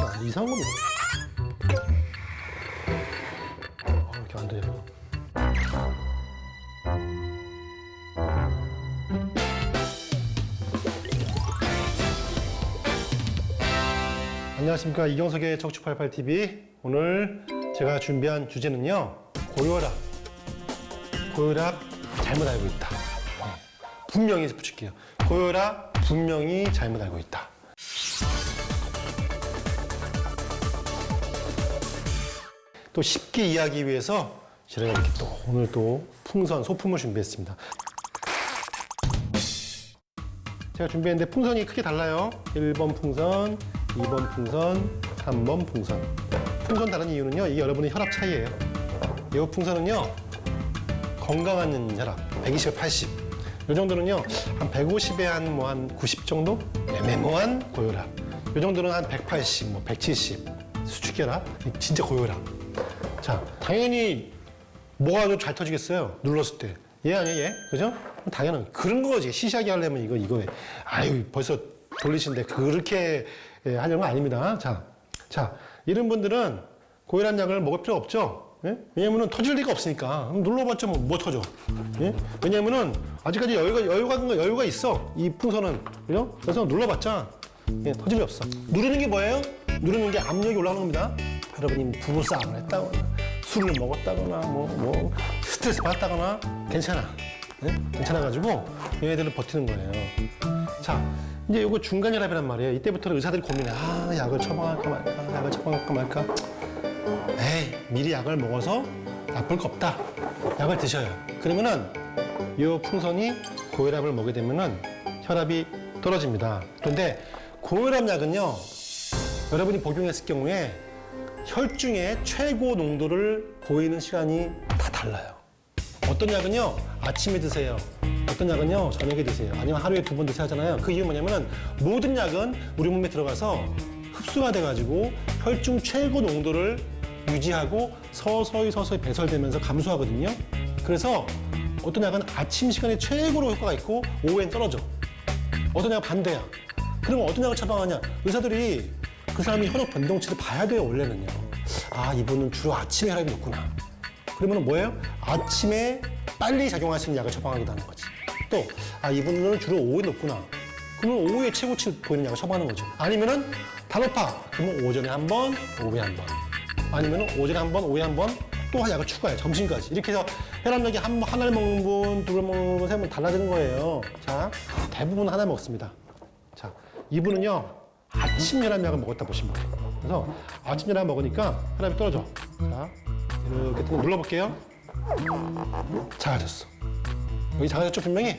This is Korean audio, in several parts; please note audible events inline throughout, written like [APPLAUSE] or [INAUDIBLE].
야, 이상한 거 먹어. 아, 이렇게 안 돼요. 안녕하십니까. 이경석의 척추팔팔TV 오늘 제가 준비한 주제는요 고혈압. 고혈압 잘못 알고 있다. 네, 분명히 붙일게요. 고혈압 분명히 잘못 알고 있다 또 쉽게 이해하기 위해서 제가 이렇게 또 오늘 또 풍선 소품을 준비했습니다 제가 준비했는데 풍선이 크게 달라요. 1번 풍선, 2번 풍선, 3번 풍선. 풍선 다른 이유는요. 이게 여러분의 혈압 차이예요. 이 풍선은요. 건강한 혈압, 120에 80. 이 정도는요. 한 150에 한 뭐 한 90 정도? 애매모한 고혈압. 이 정도는 한 180, 뭐 170. 수축혈압, 진짜 고혈압. 자, 당연히 뭐가 좀잘 터지겠어요? 눌렀을 때. 얘 아니야, 얘? 그죠? 당연한 그런 거지. 시시하게 하려면 이거, 이거. 아유, 벌써 돌리시는데 그렇게 예, 하려는 거 아닙니다. 자, 자, 이런 분들은 고혈압 약을 먹을 필요 없죠? 예? 왜냐면은 터질 리가 없으니까. 눌러봤자 뭐, 뭐 터져? 예? 왜냐면은 아직까지 여유가, 여유가, 여유가 있어. 이 풍선은. 그죠? 그래서 눌러봤자 예, 터질 리 없어. 누르는 게 뭐예요? 누르는 게 압력이 올라가는 겁니다. 여러분이 부부싸움을 했다거나 술을 먹었다거나 뭐, 뭐 스트레스 받았다거나 괜찮아. 예? 괜찮아가지고 얘네들은 버티는 거예요. 자, 이제 요거 중간 혈압이란 말이에요. 이때부터는 의사들이 고민해. 아, 약을 처방할까 말까, 약을 처방할까 말까. 에이, 미리 약을 먹어서 나쁠 거 없다. 약을 드셔요. 그러면은 이 풍선이 고혈압을 먹게 되면은 혈압이 떨어집니다. 그런데 고혈압 약은요, 여러분이 복용했을 경우에 혈중의 최고 농도를 보이는 시간이 다 달라요. 어떤 약은요 아침에 드세요. 어떤 약은요 저녁에 드세요. 아니면 하루에 두 번 드세요 하잖아요. 그 이유 뭐냐면은 모든 약은 우리 몸에 들어가서 흡수가 돼가지고 혈중 최고 농도를 유지하고 서서히 서서히 배설되면서 감소하거든요. 그래서 어떤 약은 아침 시간에 최고로 효과가 있고 오후엔 떨어져. 어떤 약은 반대야. 그러면 어떤 약을 처방하냐? 의사들이 그 사람이 혈액 변동치를 봐야 돼요, 원래는요. 아, 이분은 주로 아침에 혈압이 높구나. 그러면 뭐예요? 아침에 빨리 작용할 수 있는 약을 처방하기도 하는 거지. 또, 아, 이분은 주로 오후에 높구나. 그러면 오후에 최고치 보이는 약을 처방하는 거죠. 아니면은 다 높아. 그러면 오전에 한 번, 오후에 한 번. 아니면은 오전에 한 번, 오후에 한 번, 또한 약을 추가해. 점심까지. 이렇게 해서 혈압약이 한, 번- 하나를 먹는 분, 둘을 먹는 분, 세 분 달라지는 거예요. 자, 대부분 하나 먹습니다. 자, 이분은요, 아침 혈압약을 먹었다 보시면 돼요. 그래서 아침 혈압 먹으니까 혈압이 떨어져. 자, 이렇게 좀 눌러볼게요. 작아졌어. 여기 작아졌죠, 분명히?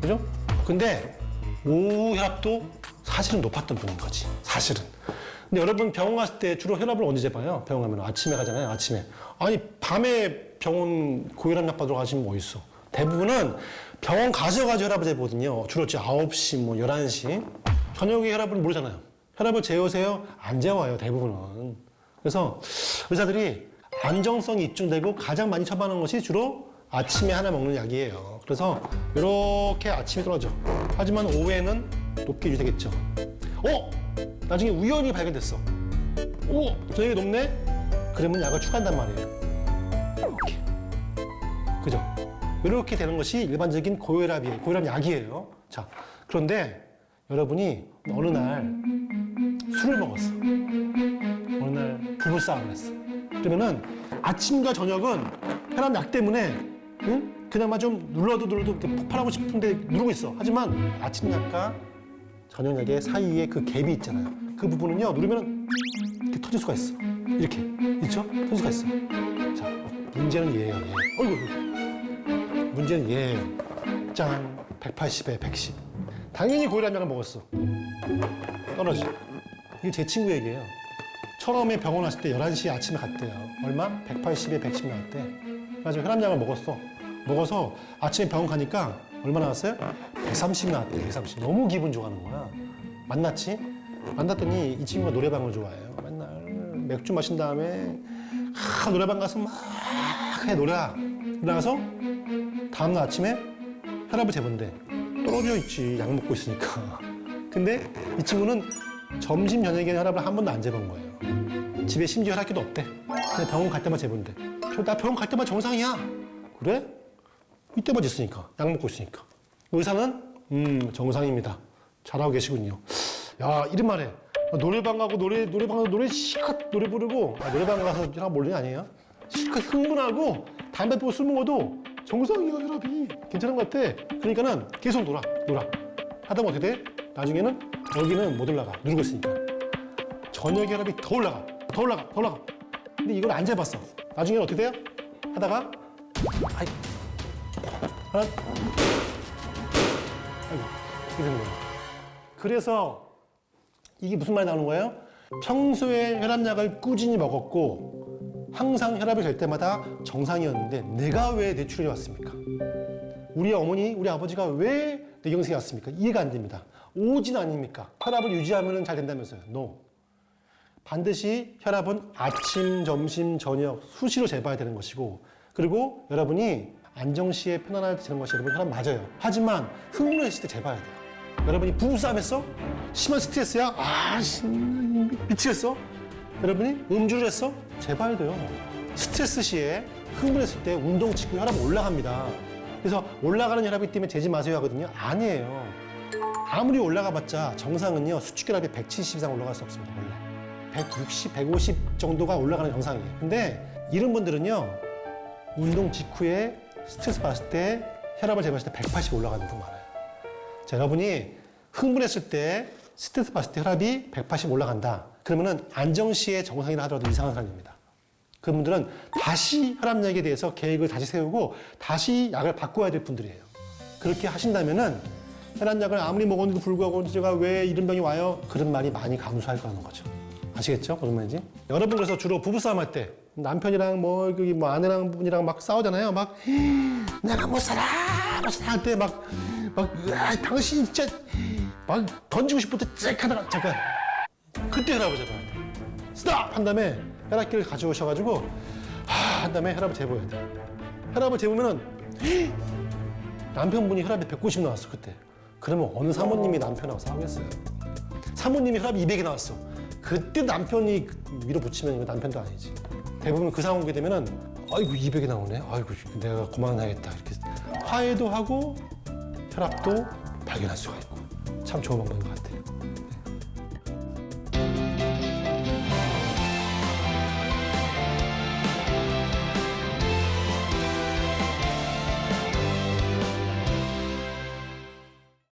그죠? 근데 오후 혈압도 사실은 높았던 분인 거지. 사실은. 근데 여러분 병원 갔을 때 주로 혈압을 언제 재봐요? 병원 가면 아침에 가잖아요, 아침에. 아니, 밤에 병원 고혈압 약 받으러 가시면 뭐 있어? 대부분은 병원 가셔가지고 혈압을 재보거든요. 주로 9시, 뭐 11시. 저녁에 혈압을 모르잖아요. 혈압을 재우세요? 안 재워요, 대부분은. 그래서 의사들이 안정성이 입증되고 가장 많이 처방하는 것이 주로 아침에 하나 먹는 약이에요. 그래서 이렇게 아침에 떨어져. 하지만 오후에는 높게 유지되겠죠. 어? 나중에 우연히 발견됐어. 오, 저녁에 높네? 그러면 약을 추가한단 말이에요. 이렇게. 그죠? 이렇게 되는 것이 일반적인 고혈압이에요. 고혈압 약이에요. 자, 그런데 여러분이 어느 날 술을 먹었어. 어느 날 부부싸움을 했어. 그러면은 아침과 저녁은 혈압 약 때문에 응? 그나마 좀 눌러도 눌러도 폭발하고 싶은데 누르고 있어. 하지만 아침 약과 저녁 약의 사이에 그 갭이 있잖아요. 그 부분은요 누르면 이렇게 터질 수가 있어. 이렇게 있죠? 터질 수가 있어. 자 문제는 얘예요. 얘. 어이구. 문제는 얘예요. 짠 180에 110. 당연히 고혈압 약을 먹었어. 떨어지. 이게 제 친구 얘기예요. 처음에 병원 왔을 때 11시에 아침에 갔대요. 얼마? 180에 110 나왔대. 그래가지고 혈압약을 먹었어. 먹어서 아침에 병원 가니까 얼마 나왔어요? 130 나왔대, 130. 너무 기분 좋아하는 거야. 만났지? 만났더니 이 친구가 노래방을 좋아해요. 맨날 맥주 마신 다음에 아, 노래방 가서 막 해, 노래야. 그러고서 다음날 아침에 혈압을 재본대. 떨어져 있지, 약 먹고 있으니까. 근데 이 친구는 점심 저녁에 혈압을 한 번도 안 재본 거예요. 집에 심지어 혈압계도 없대. 그냥 병원 갈 때만 재본대. 저나 병원 갈 때만 정상이야. 그래? 이때만 있으니까 약 먹고 있으니까. 의사는 음 정상입니다. 잘하고 계시군요. 야 이런 말해. 노래방 가고 노래 노래방 가서 노래 실컷 노래 부르고 아, 노래방 가서 혈압 몰리는 거 아니에요? 실컷 흥분하고 담배 피고 술 먹어도 정상이야 혈압이 괜찮은 것 같아. 그러니까는 계속 놀아 놀아. 하다 보면 어떻게 돼? 나중에는 여기는 못 올라가 누르고 있으니까. 저녁 혈압이 더 올라가 더 올라가 더 올라가. 근데 이걸 안 재봤어. 나중에는 어떻게 돼요? 하다가 아이 하나 아이고 이렇게 되는 거예요. 그래서 이게 무슨 말이 나오는 거예요? 평소에 혈압약을 꾸준히 먹었고 항상 혈압이 될 때마다 정상이었는데 내가 왜 뇌출혈이 왔습니까? 우리 어머니, 우리 아버지가 왜 뇌경색이 왔습니까? 이해가 안 됩니다. 오진 아닙니까? 혈압을 유지하면 잘 된다면서요? No. 반드시 혈압은 아침, 점심, 저녁 수시로 재봐야 되는 것이고 그리고 여러분이 안정시에 편안할 때 재는 것이 여러분 혈압 맞아요. 하지만 흥분했을 때 재봐야 돼요. 여러분이 부부싸움했어? 심한 스트레스야? 아, 씨, 미치겠어? 여러분이 음주를 했어? 재봐야 돼요. 스트레스 시에 흥분했을 때 운동 직후 혈압 올라갑니다. 그래서 올라가는 혈압이 때문에 재지 마세요 하거든요. 아니에요. 아무리 올라가봤자 정상은요 수축 혈압이 170 이상 올라갈 수 없습니다 원래 160, 150 정도가 올라가는 정상이에요. 근데 이런 분들은요 운동 직후에 스트레스 받았을 때 혈압을 재봤을 때 180 올라가는 분 많아요. 자, 여러분이 흥분했을 때 스트레스 받았을 때 혈압이 180 올라간다. 그러면은 안정시에 정상이라 하더라도 이상한 사람입니다 그분들은 다시 혈압약에 대해서 계획을 다시 세우고 다시 약을 바꿔야 될 분들이에요 그렇게 하신다면은 혈압약을 아무리 먹었는데도 불구하고 제가 왜 이런 병이 와요? 그런 말이 많이 감소할 거라는 거죠. 아시겠죠? 무슨 말인지? 여러분 그래서 주로 부부싸움 할 때 남편이랑 뭐, 여기 뭐 아내랑 분이랑 막 싸우잖아요. 막 내가 못 살아 못 살아 할 때 막막 아, 당신 진짜 막 던지고 싶을 때쨍 하다가 잠깐 그때 혈압을 재봐야 돼. 스탑 한 다음에 혈압기를 가져오셔가지고 하, 한 다음에 혈압을 재봐야 돼. 혈압을 재보면은 [GASPS] 남편분이 혈압이 190 나왔어 그때. 그러면 어느 사모님이 남편하고 싸우겠어요? 사모님이 혈압이 200이 나왔어. 그때 남편이 밀어붙이면 이거 남편도 아니지. 대부분 그 상황 오게 되면은 아이고 200이 나오네. 아이고 내가 그만해야겠다. 이렇게 화해도 하고 혈압도 발견할 수가 있고 참 좋은 방법인 것 같아요.